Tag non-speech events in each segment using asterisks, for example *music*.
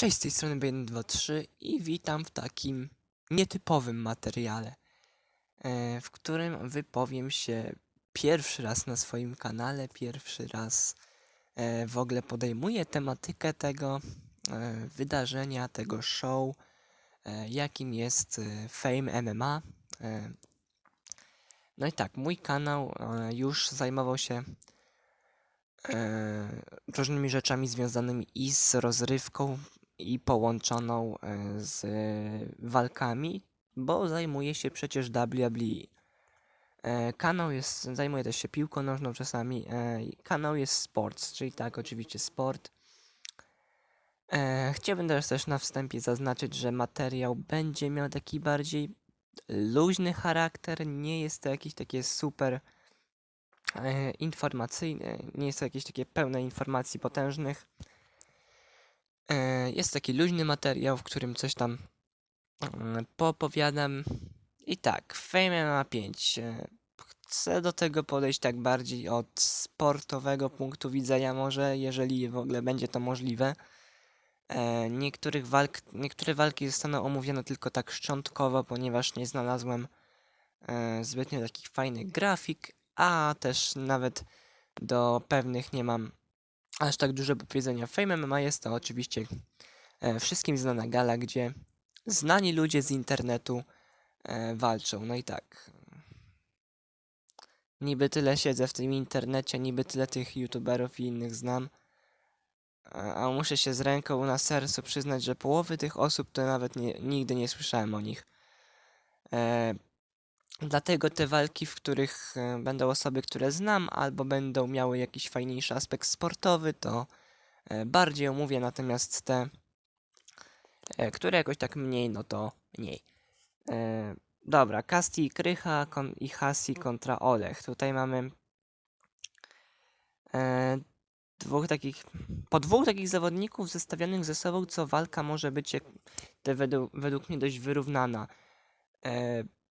Cześć, z tej strony B123 i witam w takim nietypowym materiale, e, w którym wypowiem się pierwszy raz na swoim kanale, pierwszy raz e, w ogóle podejmuję tematykę tego e, wydarzenia, tego show, jakim jest Fame MMA. No i tak, mój kanał już zajmował się różnymi rzeczami związanymi i z rozrywką, i połączoną e, z walkami, bo zajmuje się przecież WWE. E, Kanał jest, zajmuje też się piłką nożną czasami. e, Kanał jest sports, czyli tak, oczywiście sport. E, Chciałbym też, też na wstępie zaznaczyć, że materiał będzie miał taki bardziej luźny charakter. Nie jest to jakieś takie super e, informacyjne, nie jest to jakieś takie pełne informacji potężnych. E, Jest taki luźny materiał, w którym coś tam mm, poopowiadam. I tak, Fame MMA 5. e, Chcę do tego podejść tak bardziej od sportowego punktu widzenia może, jeżeli w ogóle będzie to możliwe. E, Niektórych walk, niektóre walki zostaną omówione tylko tak szczątkowo, ponieważ nie znalazłem zbytnio takich fajnych grafik, a też nawet do pewnych nie mam aż tak dużo do powiedzenia. Fame MMA jest to oczywiście e, wszystkim znana gala, gdzie znani ludzie z internetu e, walczą. No i tak. Niby tyle siedzę w tym internecie, niby tyle tych youtuberów i innych znam. A a muszę się z ręką na sercu przyznać, że połowy tych osób to nawet nie, nigdy nie słyszałem o nich. Dlatego te walki, w których e, będą osoby, które znam, albo będą miały jakiś fajniejszy aspekt sportowy, to e, bardziej omówię, natomiast te, e, które jakoś tak mniej, no to mniej. Dobra, Kasti i Krycha i Hasi kontra Olech. Tutaj mamy dwóch takich, po dwóch takich zawodników zestawionych ze sobą, co walka może być jak, według, według mnie dość wyrównana.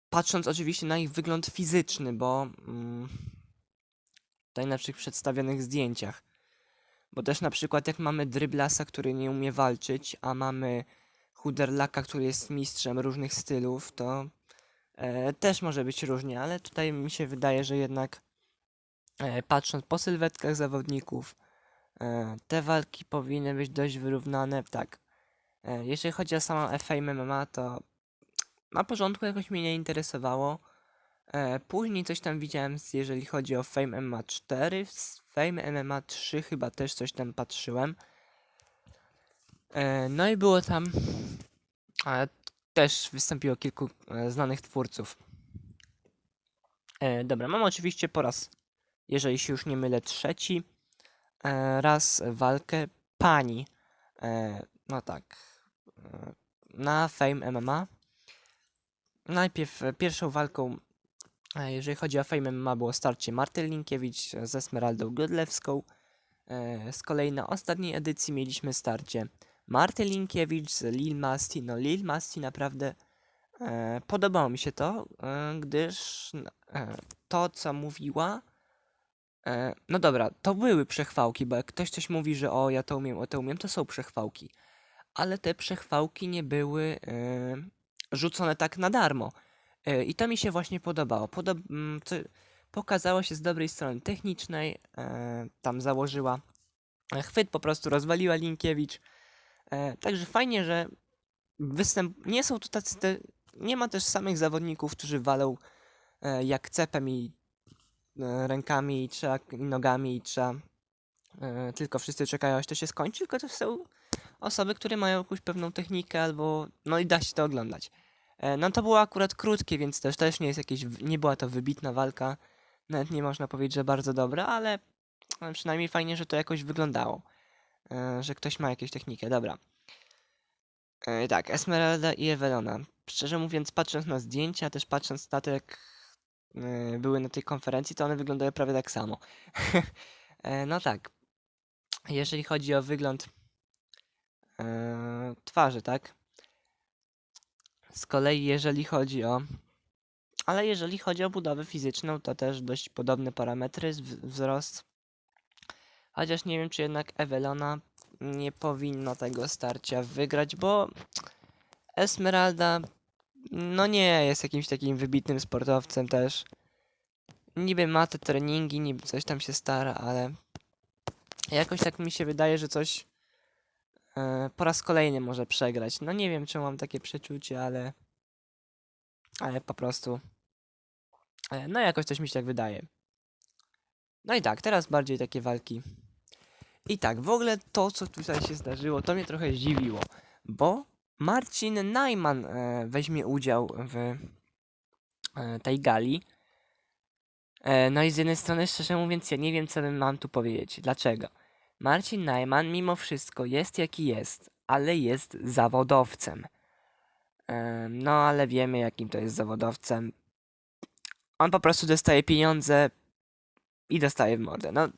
Patrząc oczywiście na ich wygląd fizyczny, bo mm, tutaj na tych przedstawionych zdjęciach. Bo też na przykład jak mamy Dryblasa, który nie umie walczyć, a mamy Chuderlaka, który jest mistrzem różnych stylów, to e, też może być różnie, ale tutaj mi się wydaje, że jednak e, patrząc po sylwetkach zawodników, e, te walki powinny być dość wyrównane. Tak, e, jeżeli chodzi o samą Fame MMA, to na początku jakoś mnie nie interesowało. E, później coś tam widziałem, jeżeli chodzi o Fame MMA 4. Z Fame MMA 3 chyba też coś tam patrzyłem. E, no i było tam. E, też wystąpiło kilku e, znanych twórców. E, dobra, mam oczywiście po raz, jeżeli się już nie mylę, trzeci e, raz walkę pani. E, no tak. E, na Fame MMA. Najpierw e, pierwszą walką, e, jeżeli chodzi o Fame MMA, było starcie Marty Linkiewicz z Esmeraldą Godlewską. E, Z kolei na ostatniej edycji mieliśmy starcie Marty Linkiewicz z Lil Masti. No Lil Masti naprawdę podobało mi się to, gdyż to, co mówiła, no dobra, to były przechwałki, bo jak ktoś coś mówi, że o, ja to umiem, o to umiem, to są przechwałki. Ale te przechwałki nie były rzucone tak na darmo. E, I to mi się właśnie podobało. Podob mm, pokazało się z dobrej strony technicznej. E, tam założyła e, chwyt, po prostu rozwaliła Linkiewicz. Także fajnie, że występ... nie są tu tacy te... Nie ma też samych zawodników, którzy walą jak cepem i rękami i, trzeba, i nogami i trzeba tylko wszyscy czekają aż to się skończy, tylko to są osoby, które mają jakąś pewną technikę albo no i da się to oglądać. E, No to było akurat krótkie, więc też, też nie jest jakieś, nie była to wybitna walka. Nawet nie można powiedzieć, że bardzo dobra, ale ale przynajmniej fajnie, że to jakoś wyglądało. E, Że ktoś ma jakąś technikę, dobra. E, Tak, Esmeralda i Ewelona. Szczerze mówiąc, patrząc na zdjęcia, też patrząc na to, jak były na tej konferencji, to one wyglądają prawie tak samo. *laughs* No tak. Jeżeli chodzi o wygląd twarzy, tak? Z kolei jeżeli chodzi o... Ale jeżeli chodzi o budowę fizyczną, to też dość podobne parametry, wzrost. Chociaż nie wiem, czy jednak Ewelona nie powinno tego starcia wygrać, bo Esmeralda no nie jest jakimś takim wybitnym sportowcem też. Niby ma te treningi, niby coś tam się stara, ale jakoś tak mi się wydaje, że coś e, po raz kolejny może przegrać. No nie wiem, czemu mam takie przeczucie, ale ale po prostu e, no jakoś coś mi się tak wydaje. No i tak, teraz bardziej takie walki. I tak, w ogóle to, co tutaj się zdarzyło, to mnie trochę zdziwiło, bo Marcin Najman e, weźmie udział w e, tej gali. E, no i z jednej strony, szczerze mówiąc, ja nie wiem, co mam tu powiedzieć. Dlaczego? Marcin Najman mimo wszystko jest jaki jest, ale jest zawodowcem. No ale wiemy, jakim to jest zawodowcem. On po prostu dostaje pieniądze i dostaje w mordę. No,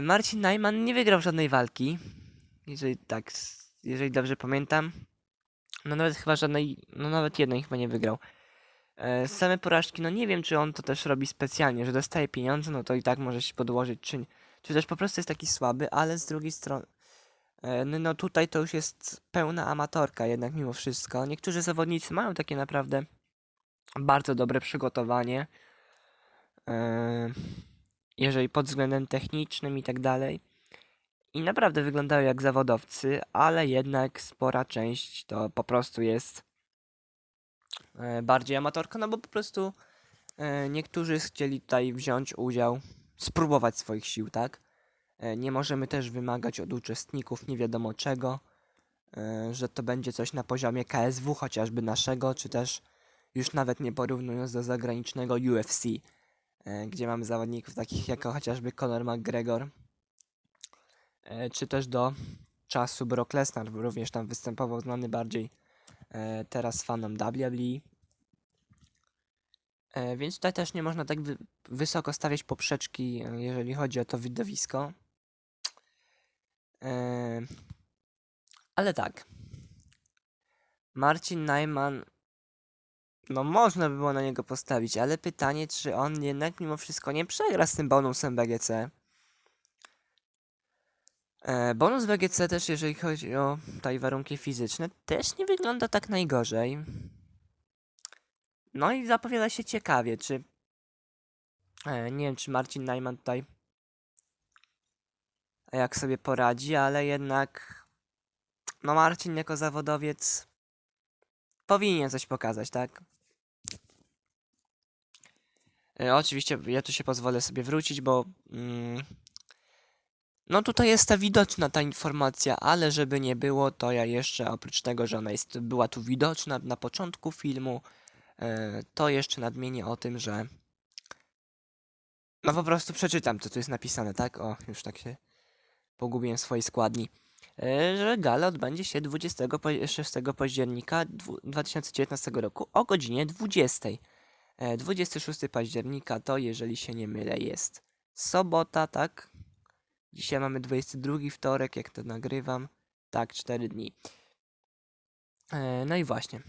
Marcin Najman nie wygrał żadnej walki, jeżeli tak, jeżeli dobrze pamiętam. No nawet chyba żadnej, no nawet jednej chyba nie wygrał. E, same porażki, no nie wiem, czy on to też robi specjalnie, że dostaje pieniądze, no to i tak może się podłożyć, czy, czy też po prostu jest taki słaby, ale z drugiej strony, e, no, no tutaj to już jest pełna amatorka jednak mimo wszystko. Niektórzy zawodnicy mają takie naprawdę bardzo dobre przygotowanie, e, jeżeli pod względem technicznym i tak dalej. I naprawdę wyglądają jak zawodowcy, ale jednak spora część to po prostu jest e, bardziej amatorka, no bo po prostu niektórzy chcieli tutaj wziąć udział, spróbować swoich sił, tak? E, nie możemy też wymagać od uczestników nie wiadomo czego, e, że to będzie coś na poziomie KSW chociażby naszego, czy też już nawet nie porównując do zagranicznego UFC, e, gdzie mamy zawodników takich jak chociażby Conor McGregor, czy też do czasu Brock Lesnar, również tam występował, znany bardziej teraz fanom WWE. E, więc tutaj też nie można tak wy- wysoko stawiać poprzeczki, jeżeli chodzi o to widowisko. E, ale tak. Marcin Najman. No można by było na niego postawić, ale pytanie, czy on jednak mimo wszystko nie przegra z tym bonusem BGC. E, bonus BGC też, jeżeli chodzi o tutaj warunki fizyczne, też nie wygląda tak najgorzej. No i zapowiada się ciekawie, czy... E, nie wiem, czy Marcin Najman tutaj jak sobie poradzi, ale jednak... No Marcin jako zawodowiec powinien coś pokazać, tak? E, oczywiście ja tu się pozwolę sobie wrócić, bo... Mm, no tutaj jest ta widoczna ta informacja, ale żeby nie było, to ja jeszcze oprócz tego, że ona jest, była tu widoczna na początku filmu, to jeszcze nadmienię o tym, że no po prostu przeczytam, co tu jest napisane, tak? O, już tak się pogubiłem swojej składni. E, Że gala odbędzie się 26 października dwu- 2019 roku o godzinie 20. E, 26 października to, jeżeli się nie mylę, jest sobota, tak? Dzisiaj mamy 22 wtorek, jak to nagrywam. Tak, 4 dni. E, No i właśnie.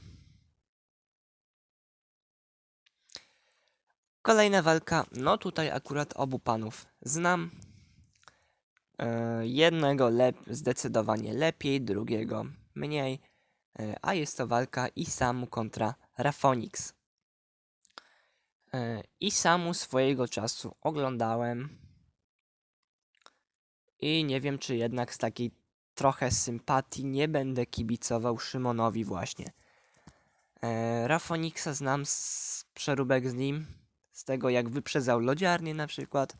Kolejna walka. No tutaj akurat obu panów znam. E, Jednego lep zdecydowanie lepiej, drugiego mniej. E, A jest to walka Isamu kontra Rafonix. E, Isamu swojego czasu oglądałem. I nie wiem, czy jednak z takiej trochę sympatii nie będę kibicował Szymonowi właśnie. Rafoniksa znam z przeróbek z nim, z tego jak wyprzedzał lodziarnię na przykład.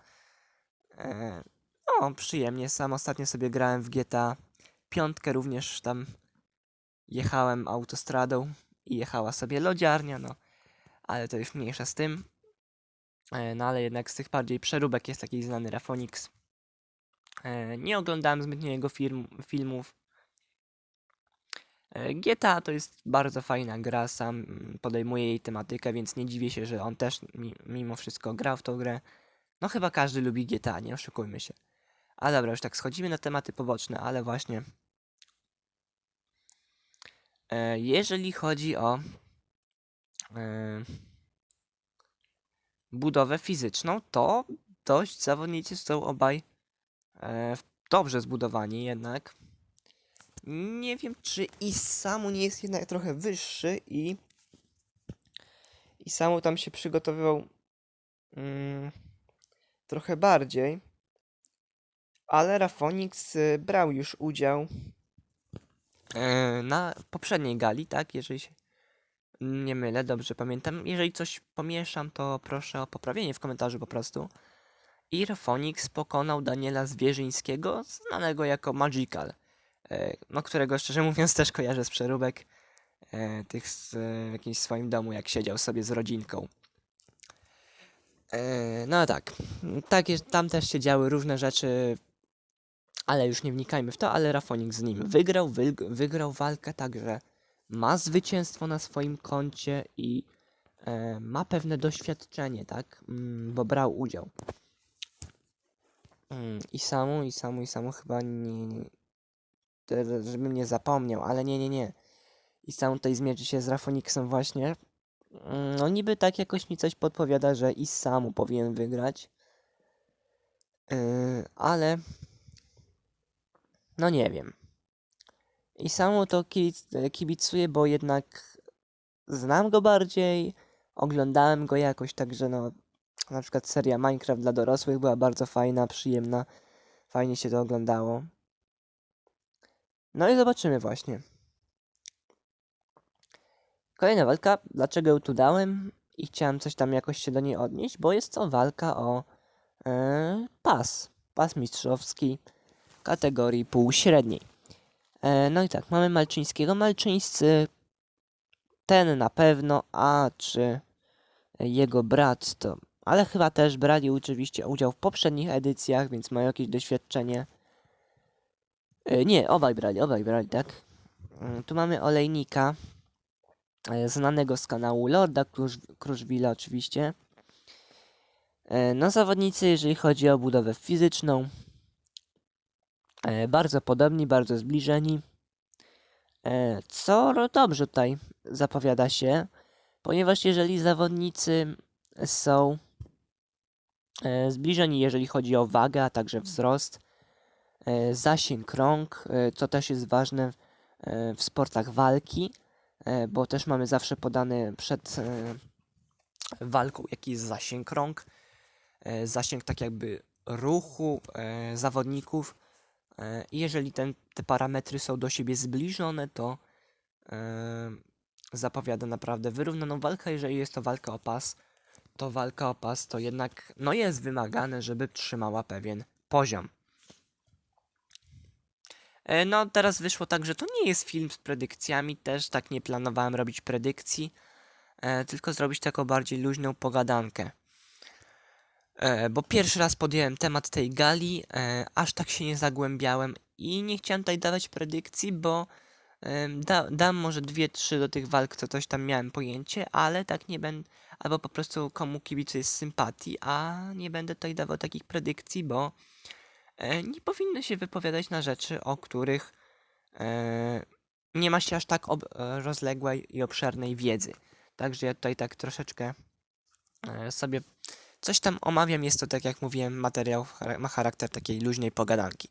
E, no, przyjemnie, sam ostatnio sobie grałem w GTA. Piątkę również tam jechałem autostradą i jechała sobie lodziarnia, no. Ale to już mniejsza z tym. E, no ale jednak z tych bardziej przeróbek jest taki znany Rafonix. E, Nie oglądałem zbytnio jego film, filmów. GTA to jest bardzo fajna gra, sam podejmuje jej tematykę, więc nie dziwię się, że on też mi- mimo wszystko grał w tą grę. No chyba każdy lubi GTA, nie oszukujmy się. A dobra, już tak schodzimy na tematy poboczne, ale właśnie. E, jeżeli chodzi o e, budowę fizyczną, to dość zawodnicy są obaj e, dobrze zbudowani jednak. Nie wiem, czy i samu nie jest jednak trochę wyższy i i samu tam się przygotowywał mm, trochę bardziej. Ale Rafonix y, brał już udział e, na poprzedniej gali, tak? Jeżeli się nie mylę, dobrze pamiętam. Jeżeli coś pomieszam, to proszę o poprawienie w komentarzu po prostu. I Rafonix pokonał Daniela Zwierzyńskiego, znanego jako Magical, no którego szczerze mówiąc też kojarzę z przeróbek e, tych e, w jakimś swoim domu, jak siedział sobie z rodzinką. E, no tak, tak tam też się działy różne rzeczy, ale już nie wnikajmy w to, ale Rafonik z nim wygrał, wyg- wygrał walkę, także ma zwycięstwo na swoim koncie i e, ma pewne doświadczenie, tak, mm, bo brał udział. Mm, I samu, i samu, i samu chyba nie, żebym nie zapomniał, ale nie, nie, nie. I sam tutaj zmierzy się z Rafoniksem właśnie. Mm, No niby tak jakoś mi coś podpowiada, że i samu powinien wygrać. Yy, ale no nie wiem. I samu to kibic, kibicuję, bo jednak znam go bardziej, oglądałem go jakoś, także no na przykład seria Minecraft dla dorosłych była bardzo fajna, przyjemna, fajnie się to oglądało. No i zobaczymy właśnie. Kolejna walka. Dlaczego ją tu dałem? I chciałem coś tam jakoś się do niej odnieść, bo jest to walka o e, pas. Pas mistrzowski kategorii półśredniej. E, no i tak, mamy Malczyńskiego. Malczyńscy ten na pewno, a czy jego brat to... Ale chyba też brali oczywiście udział w poprzednich edycjach, więc mają jakieś doświadczenie. E, nie, obaj brali, obaj brali, tak? Mm, Tu mamy Olejnika, e, znanego z kanału Lorda Krusz- Kruszwila oczywiście. E, No zawodnicy, jeżeli chodzi o budowę fizyczną, bardzo podobni, bardzo zbliżeni. Co dobrze tutaj zapowiada się, ponieważ jeżeli zawodnicy są zbliżeni, jeżeli chodzi o wagę, a także wzrost, zasięg rąk, e, co też jest ważne e, w sportach walki, e, bo też mamy zawsze podany przed e, walką jaki jest zasięg e, zasięg tak jakby ruchu e, zawodników. E, i jeżeli ten, te parametry są do siebie zbliżone, to e, zapowiada naprawdę wyrównaną walkę, jeżeli jest to walka o pas, to walka o pas to jednak no jest wymagane, żeby trzymała pewien poziom. E, No, teraz wyszło tak, że to nie jest film z predykcjami, też tak nie planowałem robić predykcji, e, tylko zrobić taką bardziej luźną pogadankę. E, bo pierwszy raz podjąłem temat tej gali, aż tak się nie zagłębiałem i nie chciałem tutaj dawać predykcji, bo da, dam może dwie, trzy do tych walk, co coś tam miałem pojęcie, ale tak nie będę, albo po prostu komu kibicuję z sympatii, a nie będę tutaj dawał takich predykcji, bo nie powinno się wypowiadać na rzeczy, o których e, nie ma się aż tak e, rozległej i obszernej wiedzy. Także ja tutaj tak troszeczkę e, sobie coś tam omawiam. Jest to, tak jak mówiłem, materiał ma charakter takiej luźnej pogadanki.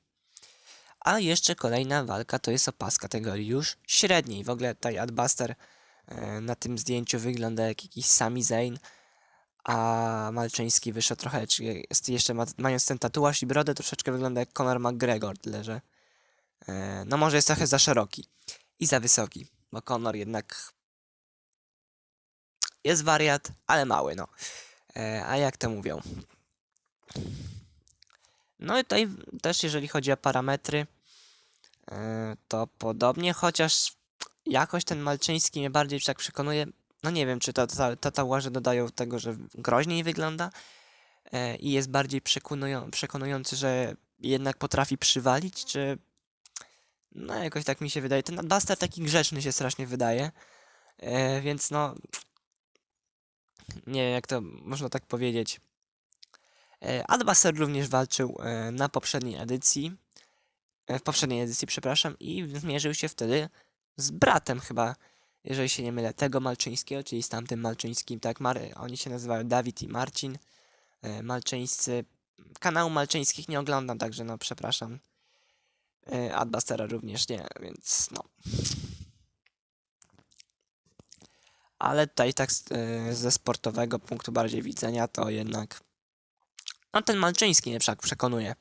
A jeszcze kolejna walka to jest o pas kategorii już średniej. W ogóle tutaj Adbuster e, na tym zdjęciu wygląda jak jakiś Sami Zayn, a Malczyński wyszedł trochę, czy jest jeszcze ma, mając ten tatuaż i brodę, troszeczkę wygląda jak Conor McGregor, tyle że e, no może jest trochę za szeroki i za wysoki, bo Conor jednak jest wariat, ale mały, no. E, a jak to mówią? No i tutaj też jeżeli chodzi o parametry, e, to podobnie, chociaż jakoś ten Malczyński mnie bardziej tak przekonuje. No nie wiem, czy tatuaże dodają tego, że groźniej wygląda e, i jest bardziej przekonują, przekonujący, że jednak potrafi przywalić, czy no jakoś tak mi się wydaje. Ten Buster taki grzeczny się strasznie wydaje, e, więc no nie wiem jak to można tak powiedzieć. E, Adbuster również walczył na poprzedniej edycji, w poprzedniej edycji, przepraszam, i zmierzył się wtedy z bratem chyba, jeżeli się nie mylę, tego Malczyńskiego, czyli z tamtym Malczyńskim, tak, Mar oni się nazywają Dawid i Marcin, e, Malczyńscy. Kanału Malczyńskich nie oglądam, także no przepraszam, E, Adbustera również nie, więc no. Ale tutaj tak e, ze sportowego punktu bardziej widzenia to jednak no ten Malczyński mnie przek- przekonuje.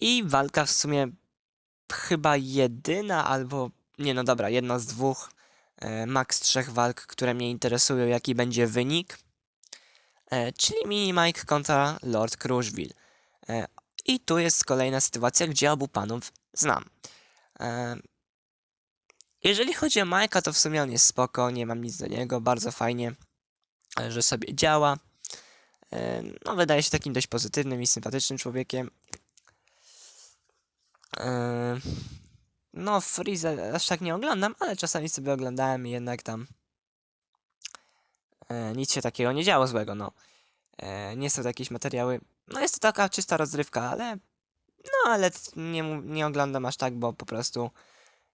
I walka w sumie chyba jedyna albo nie no dobra, jedna z dwóch e, max trzech walk, które mnie interesują, jaki będzie wynik. E, czyli Mini Mike kontra Lord Crushville. E, I tu jest kolejna sytuacja, gdzie obu panów znam. E, jeżeli chodzi o Majka, to w sumie on jest spoko, nie mam nic do niego, bardzo fajnie, e, że sobie działa. E, No, wydaje się takim dość pozytywnym i sympatycznym człowiekiem. E, No, Freeza aż tak nie oglądam, ale czasami sobie oglądałem i jednak tam e, nic się takiego nie działo złego, no. E, nie są to jakieś materiały. No, jest to taka czysta rozrywka, ale. No, ale nie, nie oglądam aż tak, bo po prostu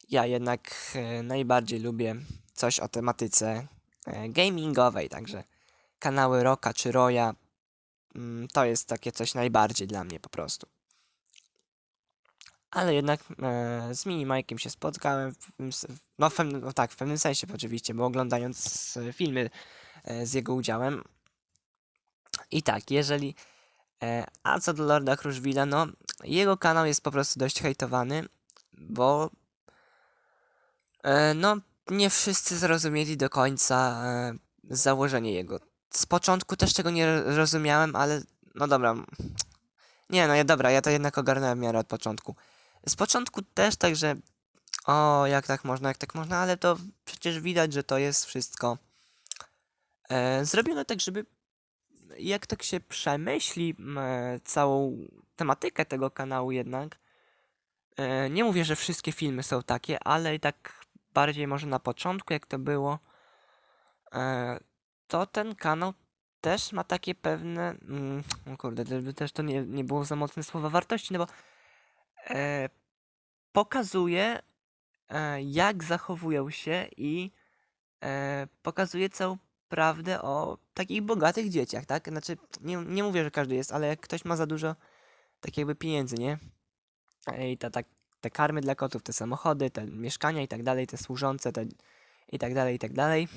ja jednak e, najbardziej lubię coś o tematyce e, gamingowej, także kanały Roka czy Roya mm, to jest takie coś najbardziej dla mnie po prostu. Ale jednak e, z Mini się spotkałem, w, no, w, no tak, w pewnym sensie oczywiście, bo oglądając e, filmy e, z jego udziałem. I tak, jeżeli. E, a co do Lorda Crushville'a, no jego kanał jest po prostu dość hejtowany, bo e, no nie wszyscy zrozumieli do końca e, założenie jego. Z początku też tego nie ro- rozumiałem, ale no dobra. Nie, no ja dobra, ja to jednak ogarnąłem w miarę od początku. Z początku też tak, że o, jak tak można, jak tak można, ale to przecież widać, że to jest wszystko e, zrobione tak, żeby jak tak się przemyśli e, całą tematykę tego kanału jednak, e, nie mówię, że wszystkie filmy są takie, ale i tak bardziej może na początku, jak to było, e, to ten kanał też ma takie pewne, mm, kurde, żeby też to nie, nie było za mocne słowa wartości, no bo e, pokazuje, e, jak zachowują się i e, pokazuje całą prawdę o takich bogatych dzieciach, tak? Znaczy, nie, nie mówię, że każdy jest, ale jak ktoś ma za dużo tak jakby pieniędzy, nie? I ta, tak, te karmy dla kotów, te samochody, te mieszkania i tak dalej, te służące, te i tak dalej, i tak dalej.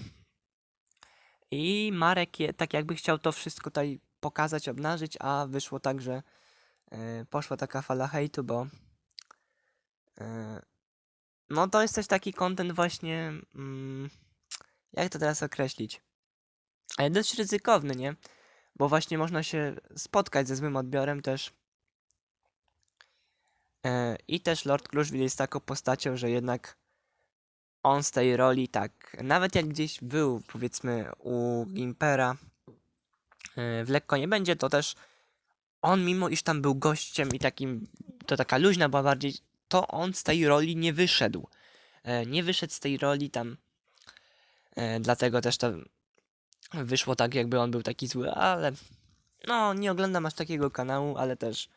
I Marek je, tak jakby chciał to wszystko tutaj pokazać, obnażyć, a wyszło tak, że e, poszła taka fala hejtu, bo e, no to jest też taki content właśnie, mm, jak to teraz określić? Ale dość ryzykowny, nie? Bo właśnie można się spotkać ze złym odbiorem też. E, I też Lord Crushville jest taką postacią, że jednak on z tej roli tak, nawet jak gdzieś był powiedzmy u Gimpera e, w lekko nie będzie, to też on mimo iż tam był gościem i takim, to taka luźna była bardziej, to on z tej roli nie wyszedł. E, Nie wyszedł z tej roli tam, e, dlatego też to wyszło tak, jakby on był taki zły, ale no, nie oglądam aż takiego kanału, ale też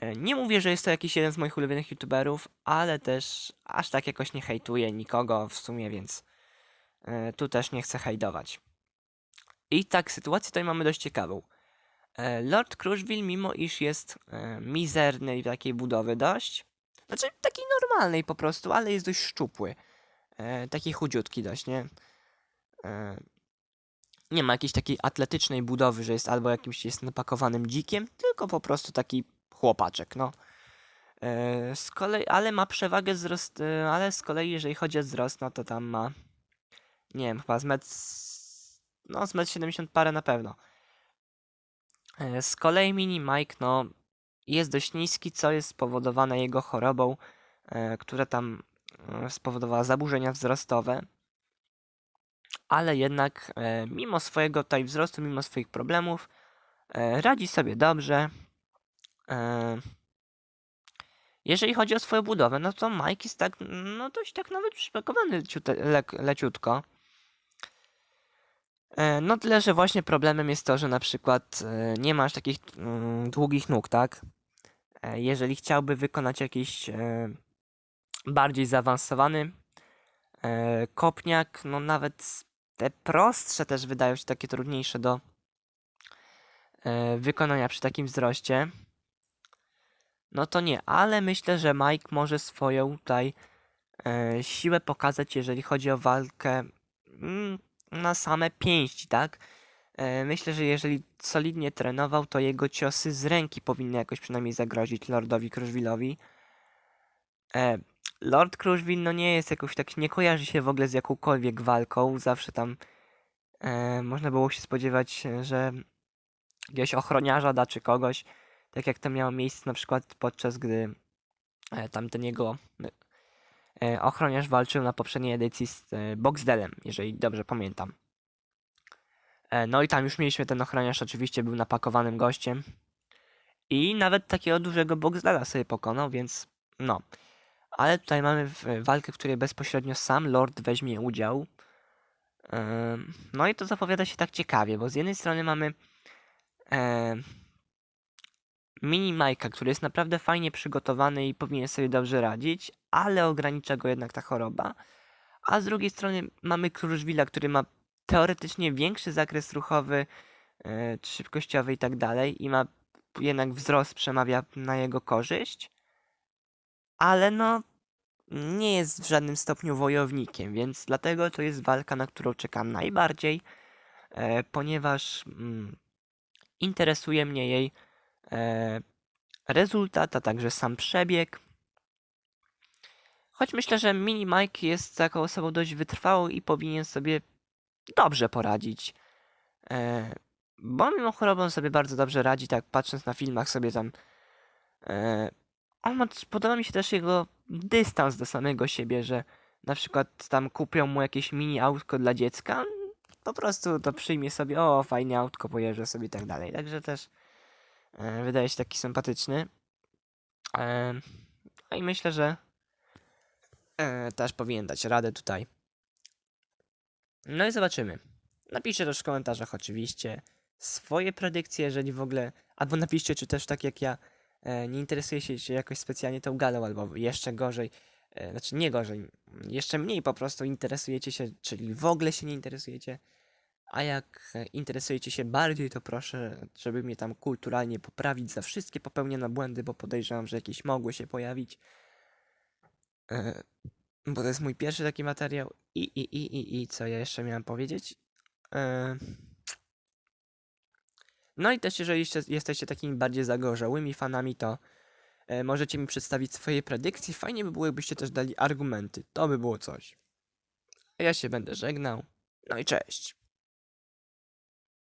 e, nie mówię, że jest to jakiś jeden z moich ulubionych youtuberów, ale też aż tak jakoś nie hejtuję nikogo w sumie, więc tu też nie chcę hejdować. I tak, sytuację tutaj mamy dość ciekawą. E, Lord Crushville, mimo iż jest e, mizernej takiej budowy dość, znaczy takiej normalnej po prostu, ale jest dość szczupły. E, taki chudziutki dość, nie? Nie ma jakiejś takiej atletycznej budowy, że jest albo jakimś jest napakowanym dzikiem, tylko po prostu taki chłopaczek, no. Z kolei, ale ma przewagę wzrost, ale z kolei jeżeli chodzi o wzrost, no to tam ma, nie wiem, chyba z metr, no z metr 70 parę na pewno. E, z kolei mini Mike, no, jest dość niski, co jest spowodowane jego chorobą, e, która tam e, spowodowała zaburzenia wzrostowe ale jednak mimo swojego tutaj wzrostu, mimo swoich problemów, radzi sobie dobrze. Jeżeli chodzi o swoją budowę, no to Mike jest tak, no dość tak nawet przypakowany leciutko. E, no tyle, że właśnie problemem jest to, że na przykład e, nie masz takich mm, długich nóg, tak? E, jeżeli chciałby wykonać jakiś bardziej zaawansowany kopniak, no nawet te prostsze też wydają się takie trudniejsze do wykonania przy takim wzroście. no to nie, ale myślę, że Mike może swoją tutaj siłę pokazać, jeżeli chodzi o walkę mm, na same pięści, tak? E, myślę, że jeżeli solidnie trenował, to jego ciosy z ręki powinny jakoś przynajmniej zagrozić Lordowi Kruszwilowi. E, Lord Kruszwil no nie jest jakoś tak, nie kojarzy się w ogóle z jakąkolwiek walką, zawsze tam e, można było się spodziewać, że jakiegoś ochroniarza da czy kogoś, tak jak to miało miejsce na przykład podczas gdy tamten jego ochroniarz walczył na poprzedniej edycji z e, Boxdelem, jeżeli dobrze pamiętam. E, no i tam już mieliśmy ten ochroniarz, oczywiście był napakowanym gościem i nawet takiego dużego Boxdela sobie pokonał, więc no. Ale tutaj mamy walkę, w której bezpośrednio sam Lord weźmie udział. No i to zapowiada się tak ciekawie, bo z jednej strony mamy e, mini Majka, który jest naprawdę fajnie przygotowany i powinien sobie dobrze radzić, ale ogranicza go jednak ta choroba. A z drugiej strony mamy Kruszwila, który ma teoretycznie większy zakres ruchowy, e, szybkościowy i tak dalej i ma jednak wzrost przemawia na jego korzyść, ale no nie jest w żadnym stopniu wojownikiem, więc dlatego to jest walka, na którą czekam najbardziej, e, ponieważ mm, interesuje mnie jej rezultat, a także sam przebieg. Choć myślę, że Mini Mike jest taką osobą dość wytrwałą i powinien sobie dobrze poradzić. E, bo mimo choroby on sobie bardzo dobrze radzi, tak patrząc na filmach sobie tam. E, on ma, podoba mi się też jego dystans do samego siebie, że na przykład tam kupią mu jakieś mini autko dla dziecka, po prostu to przyjmie sobie, o fajne autko, pojeżdżę sobie i tak dalej. Także też e, wydaje się taki sympatyczny. E, no i myślę, że e, też powinien dać radę tutaj. No i zobaczymy. Napiszcie też w komentarzach oczywiście swoje predykcje, jeżeli w ogóle, albo napiszcie, czy też tak jak ja, e, nie interesujecie się jakoś specjalnie tą galą, albo jeszcze gorzej, e, znaczy nie gorzej, jeszcze mniej po prostu interesujecie się, czyli w ogóle się nie interesujecie, a jak interesujecie się bardziej, to proszę, żeby mnie tam kulturalnie poprawić za wszystkie popełnione błędy, bo podejrzewam, że jakieś mogły się pojawić. E, bo to jest mój pierwszy taki materiał. I, i, i, i, i co ja jeszcze miałem powiedzieć? E, No i też, jeżeli jesteście takimi bardziej zagorzałymi fanami, to e, możecie mi przedstawić swoje predykcje. Fajnie by było, jakbyście też dali argumenty. To by było coś. A ja się będę żegnał. No i cześć.